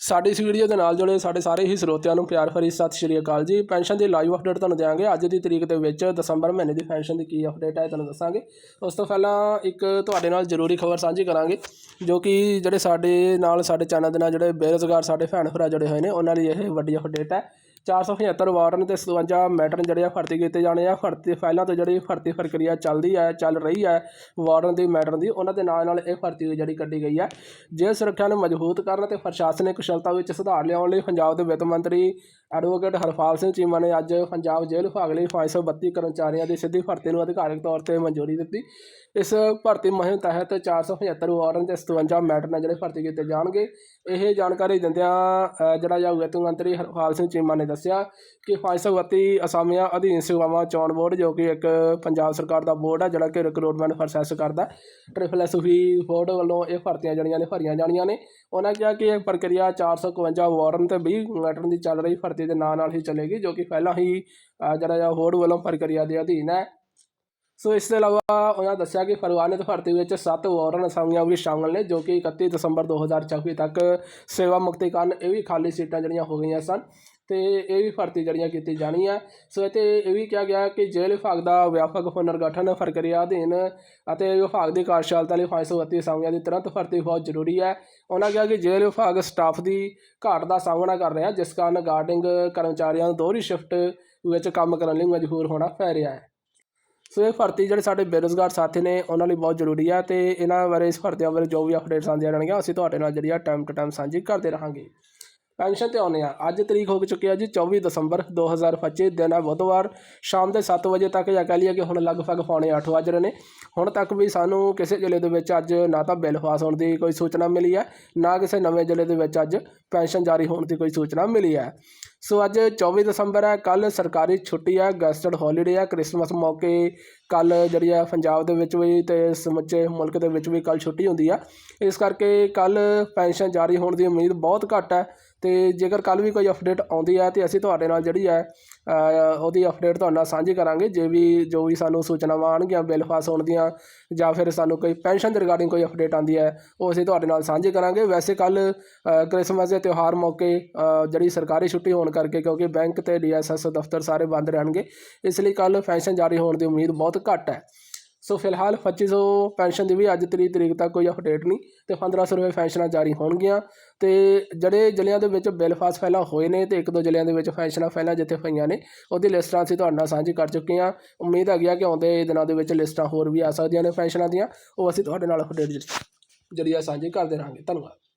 ਸਾਡੀ ਇਸ ਵੀਡੀਓ ਦੇ ਨਾਲ ਜੁੜੇ ਸਾਡੇ ਸਾਰੇ ਹੀ ਸਰੋਤਿਆਂ ਨੂੰ ਪਿਆਰ ਭਰੀ ਸਤਿ ਸ਼੍ਰੀ ਅਕਾਲ ਜੀ। ਪੈਨਸ਼ਨ ਦੀ ਲਾਈਵ ਅਪਡੇਟ ਤੁਹਾਨੂੰ ਦਿਆਂਗੇ। ਅੱਜ ਦੀ ਤਰੀਕ ਦੇ ਵਿੱਚ ਦਸੰਬਰ ਮਹੀਨੇ ਦੀ ਪੈਨਸ਼ਨ ਦੀ ਕੀ ਅਪਡੇਟ ਹੈ ਤੁਹਾਨੂੰ ਦੱਸਾਂਗੇ। ਉਸ ਤੋਂ ਪਹਿਲਾਂ ਇੱਕ ਤੁਹਾਡੇ ਨਾਲ ਜ਼ਰੂਰੀ ਖਬਰ ਸਾਂਝੀ ਕਰਾਂਗੇ, ਜੋ ਕਿ ਜਿਹੜੇ ਸਾਡੇ ਨਾਲ, ਸਾਡੇ ਚੈਨਲ ਦੇ ਨਾਲ ਜਿਹੜੇ ਬੇਰੁਜ਼ਗਾਰ ਸਾਡੇ ਭੈਣ ਭਰਾ ਜੁੜੇ ਹੋਏ ਨੇ, ਉਹਨਾਂ ਲਈ ਇਹ ਵੱਡੀ ਅਪਡੇਟ ਹੈ। 475 ਵਾਰਡਨ ਤੇ 57 ਮੈਟਰਨ ਜਿਹੜੇ ਆ ਭਰਤੀ ਕੀਤੇ ਜਾਣੇ ਆ। ਭਰਤੀ ਫਾਈਲਾਂ ਤੋਂ ਜਿਹੜੀ ਭਰਤੀ ਪ੍ਰਕਿਰਿਆ ਚੱਲਦੀ ਹੈ ਚੱਲ ਰਹੀ ਹੈ ਵਾਰਡਨ ਦੀ ਮੈਟਰਨ ਦੀ, ਉਹਨਾਂ ਦੇ ਨਾਲ ਨਾਲ ਇਹ ਭਰਤੀ ਜਿਹੜੀ ਕੱਢੀ ਗਈ ਹੈ ਜੇਲ੍ਹ ਸੁਰੱਖਿਆ ਨੂੰ ਮਜ਼ਬੂਤ ਕਰਨ ਤੇ ਪ੍ਰਸ਼ਾਸਨਿਕ ਕੁਸ਼ਲਤਾ ਵਿੱਚ ਸੁਧਾਰ ਲਿਆਉਣ ਲਈ ਪੰਜਾਬ ਦੇ ਵਿੱਤ ਮੰਤਰੀ ਐਡਵੋਕੇਟ ਹਰਪਾਲ ਸਿੰਘ ਚੀਮਾ ਨੇ ਅੱਜ ਪੰਜਾਬ ਜੇਲ੍ਹ ਵਿਭਾਗ ਲਈ 532 ਕਰਮਚਾਰੀਆਂ ਦੀ ਸਿੱਧੀ ਭਰਤੀ ਨੂੰ ਅਧਿਕਾਰਿਕ ਤੌਰ ਤੇ ਮਨਜ਼ੂਰੀ ਦਿੱਤੀ। ਇਸ ਭਰਤੀ ਮੁਹਿੰਮ ਤਹਿਤ 475 ਵਾਰਨ ਤੇ 57 ਮੈਟਰ ਨੇ ਜਿਹੜੇ ਭਰਤੀ ਕੀਤੇ ਜਾਣਗੇ, ਇਹ ਜਾਣਕਾਰੀ ਦਿੰਦਿਆਂ ਜਿਹੜਾ ਜਾਂ ਵਿੱਤ ਮੰਤਰੀ ਹਰਪਾਲ ਸਿੰਘ ਚੀਮਾ ਨੇ ਦੱਸਿਆ ਕਿ 532 ਅਸਾਮੀਆਂ ਅਧੀਨ ਸੇਵਾਵਾਂ ਚੋਣ ਬੋਰਡ, ਜੋ ਕਿ ਇੱਕ ਪੰਜਾਬ ਸਰਕਾਰ ਦਾ ਬੋਰਡ ਹੈ ਜਿਹੜਾ ਕਿ ਰਿਕਰੂਟਮੈਂਟ ਪ੍ਰੋਸੈਸ ਕਰਦਾ ਟ੍ਰਿਪਲ ਐਸ ਵੀ ਬੋਰਡ ਵੱਲੋਂ ਇਹ ਭਰਤੀਆਂ ਜਿਹੜੀਆਂ ਨੇ, ਭਰੀਆਂ ਜਾਣੀਆਂ ਨੇ। ਉਹਨਾਂ ਕਿਹਾ ਕਿ ਇਹ ਪ੍ਰਕਿਰਿਆ 451 ਵਾਰਨ ਤੇ 20 ਮੈਟਰ ਦੀ ਚੱਲ ਰਹੀ ਭਰਤੀ ਦੇ ਨਾਲ ਨਾਲ ਹੀ ਚੱਲੇਗੀ, ਜੋ ਕਿ ਪਹਿਲਾਂ ਹੀ ਜਿਹੜਾ ਜਾਂ ਬੋਰਡ ਵੱਲੋਂ ਪ੍ਰਕਿਰਿਆ ਦੇ ਅਧੀਨ ਹੈ। ਸੋ ਇਸ ਤੋਂ ਇਲਾਵਾ ਉਹਨਾਂ ਦੱਸਿਆ ਕਿ ਫਰਵਾਨਿਤ ਭਰਤੀ ਵਿੱਚ 7 ਵਾਰਨ ਅਸਾਮੀਆਂ ਵੀ ਸ਼ਾਮਲ ਨੇ, ਜੋ ਕਿ 31 ਦਸੰਬਰ 2024 ਤੱਕ ਸੇਵਾ ਮੁਕਤੀ ਕਾਰਨ ਇਹ ਵੀ ਖਾਲੀ ਸੀਟਾਂ ਜਿਹੜੀਆਂ ਹੋ ਗਈਆਂ ਸਨ। ਤੇ ਇਹ ਵੀ ਭਰਤੀ ਜਿਹੜੀਆਂ ਕੀਤੀ ਜਾਣੀ ਆ ਸੋ ਇਹ 'ਤੇ ਇਹ ਵੀ ਕਿਹਾ ਗਿਆ ਕਿ ਜੇਲ੍ਹ ਵਿਭਾਗ ਦਾ ਵਿਆਪਕ ਪੁਨਰਗਠਨ ਪ੍ਰਕਿਰਿਆ ਅਧੀਨ ਅਤੇ ਵਿਭਾਗ ਦੀ ਕਾਰਜਸ਼ਾਲਤਾ ਲਈ 532 ਅਸਾਮੀਆਂ ਦੀ ਤੁਰੰਤ ਭਰਤੀ ਬਹੁਤ ਜ਼ਰੂਰੀ ਹੈ। ਉਹਨਾਂ ਕਿਹਾ ਕਿ ਜੇਲ੍ਹ ਵਿਭਾਗ ਸਟਾਫ ਦੀ ਘਾਟ ਦਾ ਸਾਹਮਣਾ ਕਰ ਰਿਹਾ, ਜਿਸ ਕਾਰਨ ਗਾਰਡਿੰਗ ਕਰਮਚਾਰੀਆਂ ਨੂੰ ਦੋਹਰੀ ਸ਼ਿਫਟ ਵਿੱਚ ਕੰਮ ਕਰਨ ਲਈ ਮਜਬੂਰ ਹੋਣਾ ਪੈ ਰਿਹਾ ਹੈ। ਸੋ ਇਹ ਭਰਤੀ ਜਿਹੜੇ ਸਾਡੇ ਬੇਰੁਜ਼ਗਾਰ ਸਾਥੀ ਨੇ, ਉਹਨਾਂ ਲਈ ਬਹੁਤ ਜ਼ਰੂਰੀ ਹੈ ਤੇ ਇਹਨਾਂ ਬਾਰੇ ਇਸ ਭਰਤੀਆਂ ਬਾਰੇ ਜੋ ਵੀ ਅਪਡੇਟਸ ਆਉਂਦੀਆਂ ਰਹਿਣਗੀਆਂ ਅਸੀਂ ਤੁਹਾਡੇ ਨਾਲ ਜਿਹੜੀ ਆ ਟਾਈਮ ਟੂ ਟਾਈਮ ਸਾਂਝੀ ਕਰਦੇ ਰਹਾਂਗੇ। ਪੈਨਸ਼ਨ ਤੇ ਆਉਂਦੇ ਆ ਅੱਜ ਤਰੀਕ ਹੋ ਚੁੱਕੀ ਹੈ ਜੀ 24 ਦਸੰਬਰ 2025 ਦਿਨ ਹੈ ਬੁੱਧਵਾਰ। ਸ਼ਾਮ ਦੇ 7 ਵਜੇ ਤੱਕ ਜਾਂ ਕਹਿ ਲਈਏ ਕਿ ਹੁਣ ਲਗਭਗ ਪੌਣੇ 8 ਵੱਜ ਰਹੇ ਨੇ। ਹੁਣ ਤੱਕ ਵੀ ਸਾਨੂੰ ਕਿਸੇ ਜ਼ਿਲ੍ਹੇ ਦੇ ਵਿੱਚ ਅੱਜ ਨਾ ਤਾਂ ਬਿੱਲ ਪਾਸ ਹੋਣ ਦੀ ਕੋਈ ਸੂਚਨਾ ਮਿਲੀ ਹੈ, ਨਾ ਕਿਸੇ ਨਵੇਂ ਜ਼ਿਲ੍ਹੇ ਦੇ ਵਿੱਚ ਅੱਜ ਪੈਨਸ਼ਨ ਜਾਰੀ ਹੋਣ ਦੀ ਕੋਈ ਸੂਚਨਾ ਮਿਲੀ ਹੈ। ਸੋ ਅੱਜ 24 ਦਸੰਬਰ ਹੈ ਕੱਲ ਸਰਕਾਰੀ ਛੁੱਟੀ ਹੈ, ਗੈਸਟਡ ਹੌਲੀਡੇ ਹੈ, ਕ੍ਰਿਸਮਸ ਮੌਕੇ ਕੱਲ ਜਿਹੜੀ ਆ ਪੰਜਾਬ ਦੇ ਵਿੱਚ ਵੀ ਤੇ ਸਮੁੱਚੇ ਮੁਲਕ ਦੇ ਵਿੱਚ ਵੀ ਕੱਲ ਛੁੱਟੀ ਹੁੰਦੀ ਆ। ਇਸ ਕਰਕੇ ਕੱਲ ਪੈਨਸ਼ਨ ਜਾਰੀ ਹੋਣ ਦੀ ਉਮੀਦ ਬਹੁਤ ਘੱਟ ਹੈ ਤੇ ਜੇਕਰ ਕੱਲ ਵੀ ਕੋਈ ਅਪਡੇਟ ਆਉਂਦੀ ਹੈ ਤੇ ਅਸੀਂ ਤੁਹਾਡੇ ਨਾਲ ਜਿਹੜੀ ਹੈ ਉਹਦੀ ਅਪਡੇਟ ਤੁਹਾਡੇ ਨਾਲ ਸਾਂਝੀ ਕਰਾਂਗੇ, ਜੇ ਵੀ ਜੋ ਵੀ ਸਾਨੂੰ ਸੂਚਨਾਵਾਂ ਆਉਣਗੀਆਂ ਬਿੱਲ ਪਾਸ ਹੋਣ ਦੀਆਂ ਜਾਂ ਫਿਰ ਸਾਨੂੰ ਕੋਈ ਪੈਨਸ਼ਨ ਦੇ ਰਿਗਾਰਡਿੰਗ ਕੋਈ ਅਪਡੇਟ ਆਉਂਦੀ ਹੈ, ਉਹ ਅਸੀਂ ਤੁਹਾਡੇ ਨਾਲ ਸਾਂਝੀ ਕਰਾਂਗੇ। ਵੈਸੇ ਕੱਲ ਕ੍ਰਿਸਮਸ ਦੇ ਤਿਉਹਾਰ ਮੌਕੇ ਜਿਹੜੀ ਸਰਕਾਰੀ ਛੁੱਟੀ ਹੋਣ ਕਰਕੇ, ਕਿਉਂਕਿ ਬੈਂਕ ਤੇ ਡੀਐਸਐਸ ਦਫ਼ਤਰ ਸਾਰੇ ਬੰਦ ਰਹਿਣਗੇ, ਇਸ ਲਈ ਕੱਲ ਪੈਨਸ਼ਨ ਜਾਰੀ ਹੋਣ ਦੀ ਉਮੀਦ ਬਹੁਤ ਘੱਟ ਹੈ। ਸੋ ਫਿਲਹਾਲ 2500 ਪੈਨਸ਼ਨ ਦੀ ਵੀ ਅੱਜ ਤਰੀਕ ਤਰੀਕ ਤੱਕ ਕੋਈ ਅਪਡੇਟ ਨਹੀਂ ਤੇ 1500 ਰੁਪਏ ਪੈਨਸ਼ਨਾਂ ਜਾਰੀ ਹੋਣਗੀਆਂ ਤੇ ਜਿਹੜੇ ਜ਼ਿਲ੍ਹਿਆਂ ਦੇ ਵਿੱਚ ਬਿੱਲ ਪਾਸ ਪਹਿਲਾਂ ਹੋਏ ਨੇ ਤੇ ਇੱਕ ਦੋ ਜ਼ਿਲ੍ਹਿਆਂ ਦੇ ਵਿੱਚ ਪੈਨਸ਼ਨਾਂ ਪਹਿਲਾਂ ਜਿੱਥੇ ਪਈਆਂ ਨੇ, ਉਹਦੀ ਲਿਸਟਾਂ ਅਸੀਂ ਤੁਹਾਡੇ ਨਾਲ ਸਾਂਝੀ ਕਰ ਚੁੱਕੇ ਹਾਂ। ਉਮੀਦ ਹੈਗੀ ਆ ਕਿ ਆਉਂਦੇ ਦਿਨਾਂ ਦੇ ਵਿੱਚ ਲਿਸਟਾਂ ਹੋਰ ਵੀ ਆ ਸਕਦੀਆਂ ਨੇ ਪੈਨਸ਼ਨਾਂ ਦੀਆਂ, ਉਹ ਅਸੀਂ ਤੁਹਾਡੇ ਨਾਲ ਅਪਡੇਟ ਜਿਹੜੀ ਆ ਸਾਂਝੀ ਕਰਦੇ ਰਹਾਂਗੇ। ਧੰਨਵਾਦ।